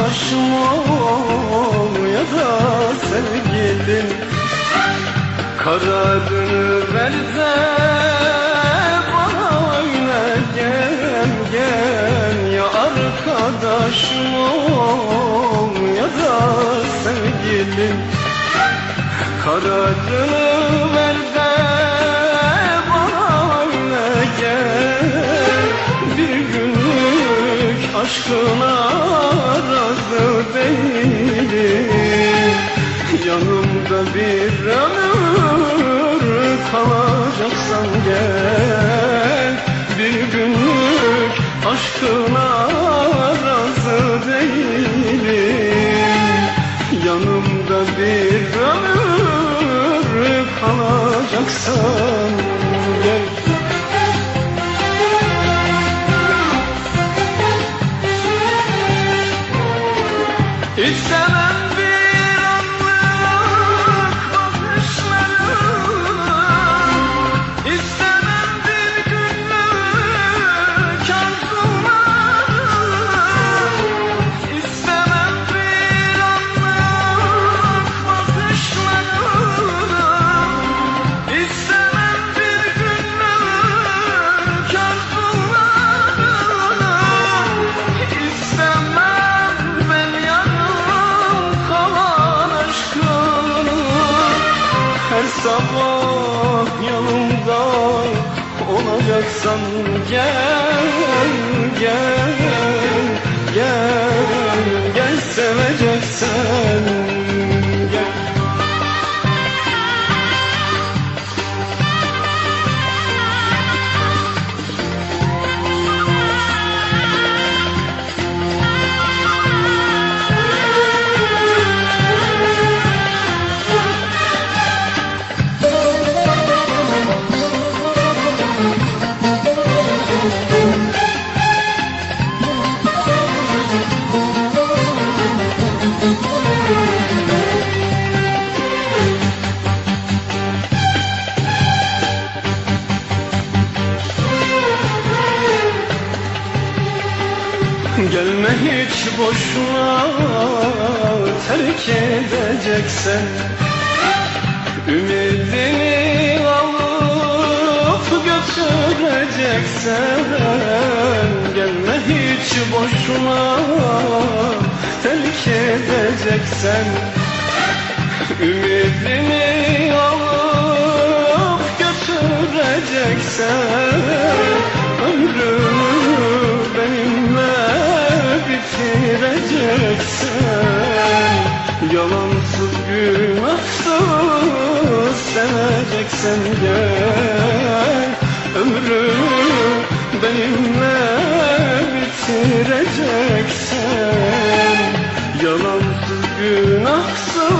Arkadaşım ol ya da sevgilim. Kararını ver de bana öyle gel gel. Ya arkadaşım ol ya da sevgilim. Kararını ver de bana öyle gel. Bir günlük aşkına razı değilim Yanımda bir ömür kalacaksan gel. Bir günlük aşkına razı değilim. Yanımda bir ömür kalacaksan İstemem yanımda olacaksan gel gel gel gel seveceksen Gelme hiç boşuna terk edeceksen. Ümidini alıp götüreceksen. Gelme hiç boşuna terk edeceksen. Ümidini alıp götüreceksen günahsız seveceksen gel. Ömrümü benimle bitireceksen Yalansız günahsız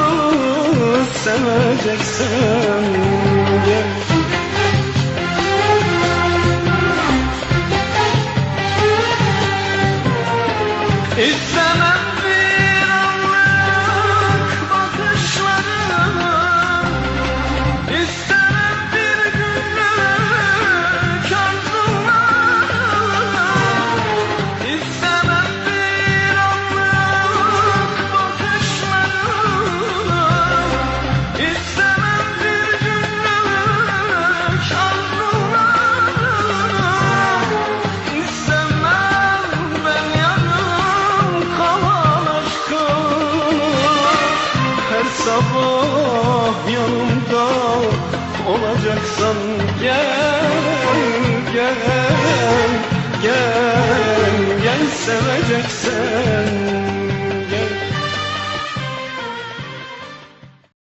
seveceksen gel gel gel seveceksen